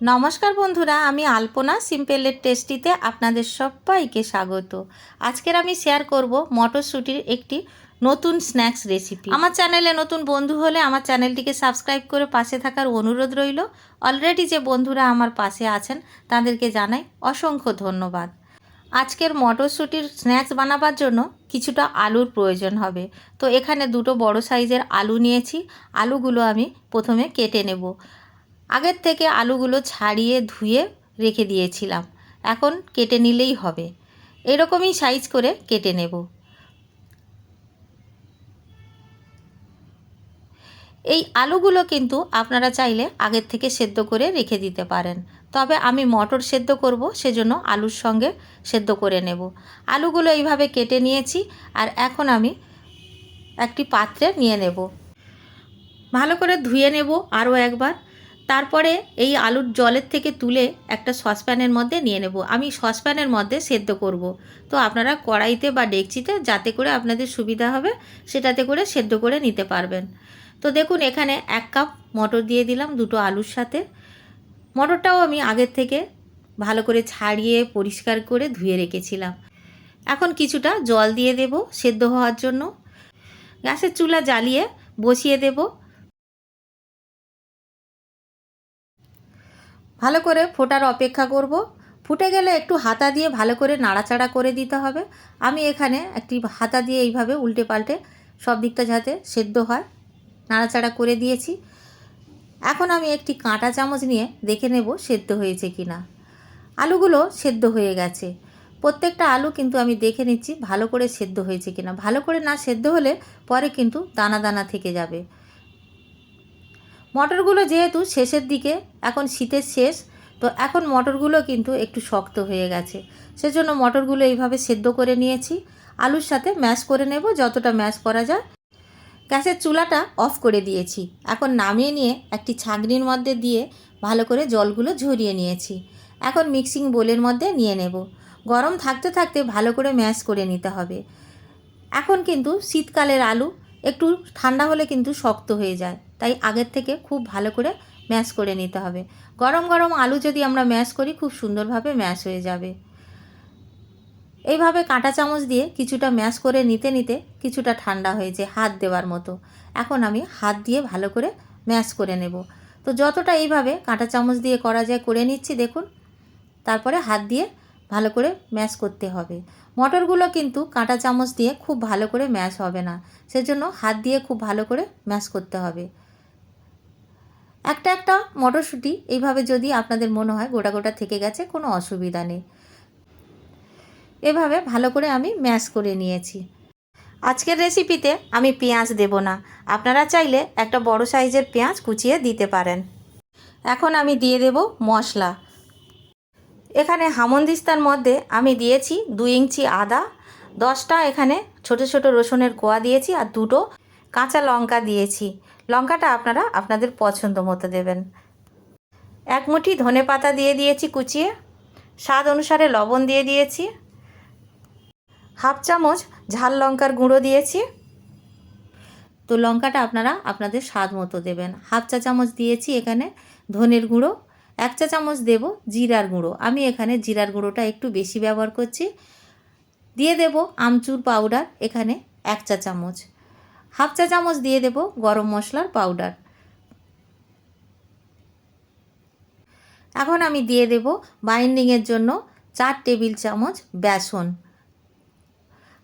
নমস্কার বন্ধুরা, আমি আলপনা, সিম্পলের টেস্টিতে আপনাদের সবাইকে স্বাগত। আজকের আমি শেয়ার করব মটরশুঁটির একটি নতুন স্ন্যাক্স রেসিপি আমার চ্যানেলে নতুন বন্ধু হলে আমার চ্যানেলটিকে সাবস্ক্রাইব করে পাশে থাকার অনুরোধ রইল। অলরেডি যে বন্ধুরা আমার পাশে আছেন, তাদেরকে জানাই অসংখ্য ধন্যবাদ। আজকের মটরশুঁটির স্ন্যাক্স বানাবার জন্য কিছুটা আলুর প্রয়োজন হবে। তো এখানে দুটো বড় সাইজের আলু নিয়েছি। আলুগুলো আমি প্রথমে কেটে নেব। আগের থেকে আলুগুলো ছাড়িয়ে ধুয়ে রেখে দিয়েছিলাম। এখন কেটে নিলেই হবে। এরকমই সাইজ করে কেটে নেব। এই আলুগুলো কিন্তু আপনারা চাইলে আগের থেকে সেদ্ধ করে রেখে দিতে পারেন। তবে আমি মটর সেদ্ধ করব, সেজন্য আলুর সঙ্গে সেদ্ধ করে নেব। আলুগুলো এইভাবে কেটে নিয়েছি আর এখন আমি একটি পাত্রে নিয়ে নেব। ভালো করে ধুয়ে নেব আরও একবার। তারপরে এই আলুর জলের থেকে তুলে একটা সসপ্যানের মধ্যে নিয়ে নেব। আমি সসপ্যানের মধ্যে সেদ্ধ করব। তো আপনারা কড়াইতে বা ডেকচিতে যাতে করে আপনাদের সুবিধা হবে, সেটাতে করে সেদ্ধ করে নিতে পারবেন। তো দেখুন, এখানে এক কাপ মটর দিয়ে দিলাম দুটো আলুর সাথে। মটরটাও আমি আগের থেকে ভালো করে ছাড়িয়ে, পরিষ্কার করে ধুয়ে রেখেছিলাম। এখন কিছুটা জল দিয়ে দেব সেদ্ধ হওয়ার জন্য। গ্যাসের চুলা জ্বালিয়ে বসিয়ে দেবো। ভালো করে ফোটার অপেক্ষা করব। ফুটে গেলে একটু হাতা দিয়ে ভালো করে নাড়াচাড়া করে দিতে হবে। আমি এখানে একটি হাতা দিয়ে এইভাবে উল্টে পাল্টে সব দিকটা যাতে সেদ্ধ হয়, নাড়াচাড়া করে দিয়েছি। এখন আমি একটি কাঁটা চামচ নিয়ে দেখে নেব সেদ্ধ হয়েছে কি না আলুগুলো সেদ্ধ হয়ে গেছে। প্রত্যেকটা আলু কিন্তু আমি দেখে নিচ্ছি ভালো করে সেদ্ধ হয়েছে কিনা। ভালো করে না সেদ্ধ হলে পরে কিন্তু দানা দানা থেকে যাবে। মটরগুলো যেহেতু শেষের দিকে, এখন শীতের শেষ, তো এখন মটরগুলো কিন্তু একটু শক্ত হয়ে গেছে। সেজন্য মটরগুলো এইভাবে সেদ্ধ করে নিয়েছি। আলুর সাথে ম্যাশ করে নেব, যতটা ম্যাশ করা যায়। গ্যাসের চুলাটা অফ করে দিয়েছি। এখন নামিয়ে নিয়ে একটি ছাঁকনির মধ্যে দিয়ে ভালো করে জলগুলো ঝরিয়ে নিয়েছি। এখন মিক্সিং বোলের মধ্যে নিয়ে নেব। গরম থাকতে থাকতে ভালো করে ম্যাশ করে নিতে হবে। এখন কিন্তু শীতকালের আলু একটু ঠান্ডা হলে কিন্তু শক্ত হয়ে যায়। তাই আগের থেকে খুব ভালো করে ম্যাশ করে নিতে হবে। গরম গরম আলু যদি আমরা ম্যাশ করি, খুব সুন্দরভাবে ম্যাশ হয়ে যাবে। এইভাবে কাঁটা চামচ দিয়ে কিছুটা ম্যাশ করে নিতে নিতে কিছুটা ঠান্ডা হয়েছে হাত দেওয়ার মতো। এখন আমি হাত দিয়ে ভালো করে ম্যাশ করে নেব। তো যতটা এইভাবে কাঁটা চামচ দিয়ে করা যায় করে নিচ্ছি, দেখুন। তারপরে হাত দিয়ে ভালো করে ম্যাশ করতে হবে। মটরগুলো কিন্তু কাঁটা চামচ দিয়ে খুব ভালো করে ম্যাশ হবে না। সেজন্য হাত দিয়ে খুব ভালো করে ম্যাশ করতে হবে। একটা একটা মটরশুঁটি এইভাবে যদি আপনাদের মনে হয় গোটা গোটা থেকে গেছে, কোনো অসুবিধা নেই। এভাবে ভালো করে আমি ম্যাশ করে নিয়েছি। আজকের রেসিপিতে আমি পেঁয়াজ দেব না। আপনারা চাইলে একটা বড় সাইজের পেঁয়াজ কুচিয়ে দিতে পারেন। এখন আমি দিয়ে দেব মশলা। এখানে হামন্দিস্তার মধ্যে আমি দিয়েছি দুই ইঞ্চি আদা, দশটা এখানে ছোট ছোট রসুনের কোয়া দিয়েছি আর দুটো কাঁচা লঙ্কা দিয়েছি। লঙ্কাটা আপনারা আপনাদের পছন্দ মতো দেবেন। এক মুঠি ধনে পাতা দিয়ে দিয়েছি কুচিয়ে। স্বাদ অনুসারে লবণ দিয়ে দিয়েছি। হাফ চামচ ঝাল লঙ্কার গুঁড়ো দিয়েছি। তো লঙ্কাটা আপনারা আপনাদের স্বাদ মতো দেবেন। হাফ চা চামচ দিয়েছি এখানে ধনের গুঁড়ো। এক চা চামচ দেব জিরার গুঁড়ো। আমি এখানে জিরার গুঁড়োটা একটু বেশি ব্যবহার করছি। দিয়ে দেব আমচুর পাউডার এখানে এক চা চামচ। হাফ চা চামচ দিয়ে দেব গরম মশলার পাউডার এখন আমি দিয়ে দেব বাইন্ডিংয়ের জন্য চার টেবিল চামচ বেসন।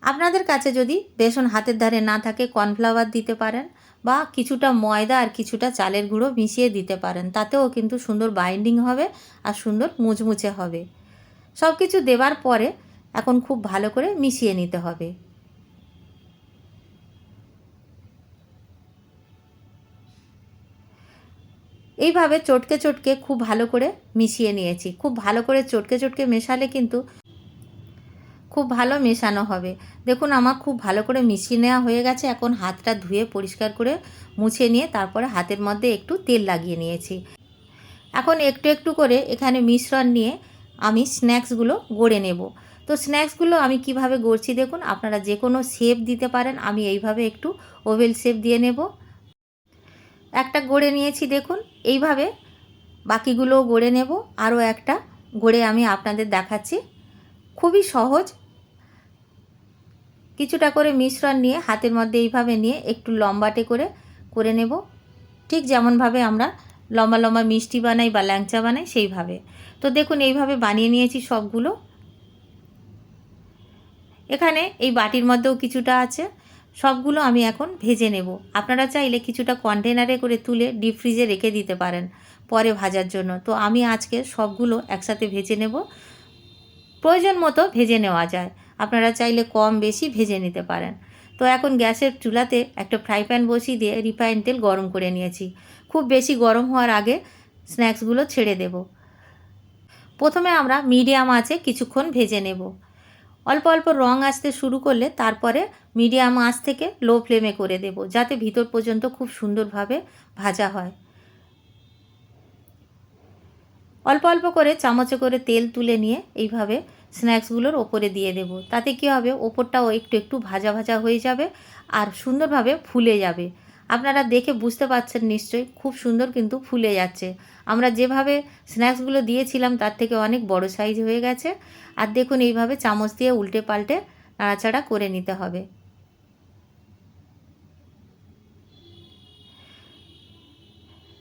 আপনাদের কাছে যদি বেসন হাতের ধারে না থাকে কর্নফ্লাওয়ার দিতে পারেন বা কিছুটা ময়দা আর কিছুটা চালের গুঁড়ো মিশিয়ে দিতে পারেন, তাতেও কিন্তু সুন্দর বাইন্ডিং হবে আর সুন্দর মুচমুচে হবে। সব কিছু দেওয়ার পরে এখন খুব ভালো করে মিশিয়ে নিতে হবে। এইভাবে চটকে চটকে খুব ভালো করে মিশিয়ে নিয়েছি। খুব ভালো করে চটকে চটকে মেশালে কিন্তু খুব ভালো মেশানো হবে। দেখুন, আমার খুব ভালো করে মিশিয়ে নেওয়া হয়ে গেছে। এখন হাতটা ধুয়ে পরিষ্কার করে মুছে নিয়ে তারপরে হাতের মধ্যে একটু তেল লাগিয়ে নিয়েছি। এখন একটু একটু করে এখানে মিশ্রণ নিয়ে আমি স্ন্যাক্সগুলো গড়ে নেব। তো স্ন্যাক্সগুলো আমি কীভাবে গড়ছি দেখুন, আপনারা যে কোনো শেপ দিতে পারেন, আমি এইভাবে একটু ওভেল শেপ দিয়ে নেব। একটা গড়ে নিয়েছি দেখুন, এইভাবে বাকিগুলোও গড়ে নেব, আরও একটা গড়ে আমি আপনাদের দেখাচ্ছি। খুবই সহজ। কিছুটা করে মিশ্রণ নিয়ে হাতের মধ্যে এইভাবে নিয়ে একটু লম্বাটে করে করে নেব। ঠিক যেমনভাবে আমরা লম্বা লম্বা মিষ্টি বানাই বা ল্যাংচা বানাই, সেইভাবে। তো দেখুন, এইভাবে বানিয়ে নিয়েছি সবগুলো। এখানে এই বাটির মধ্যেও কিছুটা আছে। সবগুলো আমি এখন ভেজে নেব। আপনারা চাইলে কিছুটা কন্টেনারে করে তুলে ডিপ ফ্রিজে রেখে দিতে পারেন পরে ভাজার জন্য। তো আমি আজকে সবগুলো একসাথে ভেজে নেব। প্রয়োজন মতো ভেজে নেওয়া যায়। আপনারা চাইলে কম বেশি ভেজে নিতে পারেন। তো এখন গ্যাসের চুলাতে একটা ফ্রাই প্যান বসিয়ে দিয়ে রিফাইন তেল গরম করে নিয়েছি। খুব বেশি গরম হওয়ার আগে স্ন্যাক্সগুলো ছেড়ে দেব। প্রথমে আমরা মিডিয়াম আছে কিছুক্ষণ ভেজে নেব। অল্প অল্প রং আসতে শুরু করলে তারপরে মিডিয়াম আঁচ থেকে লো ফ্লেমে করে দেব, যাতে ভিতর পর্যন্ত খুব সুন্দরভাবে ভাজা হয়। অল্প অল্প করে চামচে করে তেল তুলে নিয়ে এইভাবে স্ন্যাক্সগুলোর ওপরে দিয়ে দেব। তাতে কী হবে, ওপরটাও একটু একটু ভাজা ভাজা হয়ে যাবে আর সুন্দরভাবে ফুলে যাবে। আপনারা দেখে বুঝতে পারছেন নিশ্চয়ই, খুব সুন্দর কিন্তু ফুলে যাচ্ছে। আমরা যেভাবে স্ন্যাক্সগুলো দিয়েছিলাম তার থেকে অনেক বড় সাইজ হয়ে গেছে। আর দেখুন এইভাবে চামচ দিয়ে উল্টে পাল্টে নাড়াচাড়া করে নিতে হবে।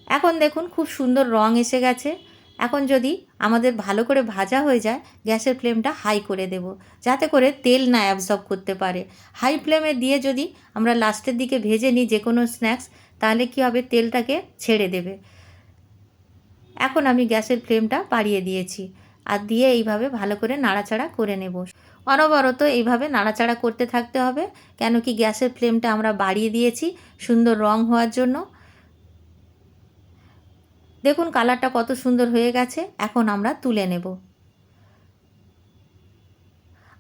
এখন দেখুন খুব সুন্দর রং এসে গেছে। এখন যদি আমাদের ভালো করে ভাজা হয়ে যায়, গ্যাসের ফ্লেমটা হাই করে দেব, যাতে করে তেল না অ্যাবজর্ব করতে পারে। হাই ফ্লেমে দিয়ে যদি আমরা লাস্টের দিকে ভেজে নিই যে কোনো স্ন্যাক্স তাহলে কী হবে? তেলটাকে ছেড়ে দেবে। এখন আমি গ্যাসের ফ্লেমটা বাড়িয়ে দিয়েছি আর দিয়ে এইভাবে ভালো করে নাড়াচাড়া করে নেব। অনবরত এইভাবে নাড়াচাড়া করতে থাকতে হবে, কেন কি গ্যাসের ফ্লেমটা আমরা বাড়িয়ে দিয়েছি, সুন্দর রং হওয়ার জন্য। দেখুন কালারটা কত সুন্দর হয়ে গেছে, এখন আমরা তুলে নেব।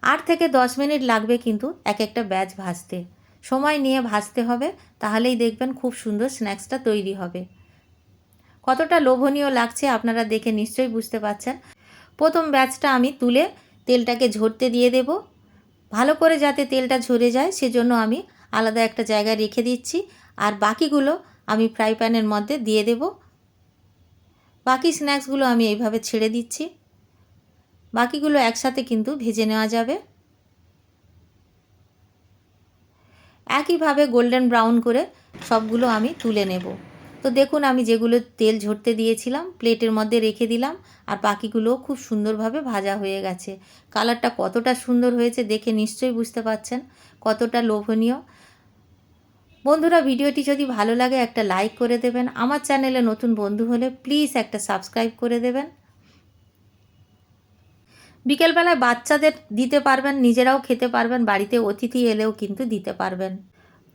আট থেকে দশ মিনিট লাগবে কিন্তু এক একটা ব্যাচ ভাজতে। সময় নিয়ে ভাজতে হবে, তাহলেই দেখবেন খুব সুন্দর স্ন্যাক্সটা তৈরি হবে। কতটা লোভনীয় লাগছে আপনারা দেখে নিশ্চয়ই বুঝতে পারছেন। প্রথম ব্যাচটা আমি তুলে তেলটাকে ঝরতে দিয়ে দেব। ভালো করে যাতে তেলটা ঝরে যায়, সেজন্য আমি আলাদা একটা জায়গায় রেখে দিচ্ছি। আর বাকিগুলো আমি ফ্রাই প্যানের মধ্যে দিয়ে দেবো। বাকি স্ন্যাক্সগুলো আমি এইভাবে ছেড়ে দিচ্ছি। বাকিগুলো একসাথে কিন্তু ভেজে নেওয়া যাবে। একইভাবে গোল্ডেন ব্রাউন করে সবগুলো আমি তুলে নেব। তো দেখুন, আমি যেগুলো তেল ঝরতে দিয়েছিলাম, প্লেটের মধ্যে রেখে দিলাম, আর বাকিগুলোও খুব সুন্দরভাবে ভাজা হয়ে গেছে। কালারটা কতটা সুন্দর হয়েছে দেখে নিশ্চয়ই বুঝতে পাচ্ছেন কতটা লোভনীয়। বন্ধুরা, ভিডিওটি যদি ভালো লাগে, একটা লাইক করে দেবেন। আমার চ্যানেলে নতুন বন্ধু হলে প্লিজ একটা সাবস্ক্রাইব করে দেবেন। বিকেলবেলায় বাচ্চাদের দিতে পারবেন, নিজেরাও খেতে পারবেন, বাড়িতে অতিথি এলেও কিন্তু দিতে পারবেন।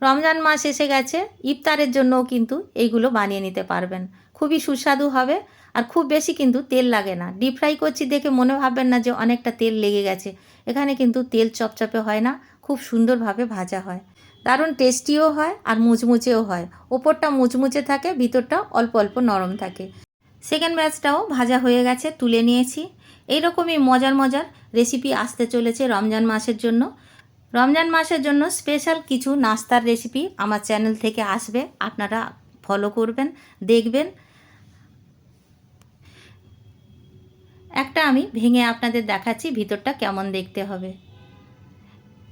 রমজান মাস এসে গেছে, ইফতারের জন্যও কিন্তু এইগুলো বানিয়ে নিতে পারবেন। খুবই সুস্বাদু হবে আর খুব বেশি কিন্তু তেল লাগে না। ডিপ ফ্রাই করছি দেখে মনে ভাববেন না যে অনেকটা তেল লেগে গেছে। এখানে কিন্তু তেল চপচপে হয় না, খুব সুন্দরভাবে ভাজা হয়। দারুণ টেস্টিও হয় আর মুচমুচেও হয়। ওপরটা মুচমুচে থাকে, ভিতরটা অল্প অল্প নরম থাকে। সেকেন্ড ব্যাচটাও ভাজা হয়ে গেছে, তুলে নিয়েছি। এইরকমই মজার মজার রেসিপি আসতে চলেছে রমজান মাসের জন্য। রমজান মাসের জন্য স্পেশাল কিছু নাস্তার রেসিপি আমার চ্যানেল থেকে আসবে, আপনারা ফলো করবেন, দেখবেন। একটা আমি ভেঙে আপনাদের দেখাচ্ছি, ভিতরটা কেমন দেখতে হবে।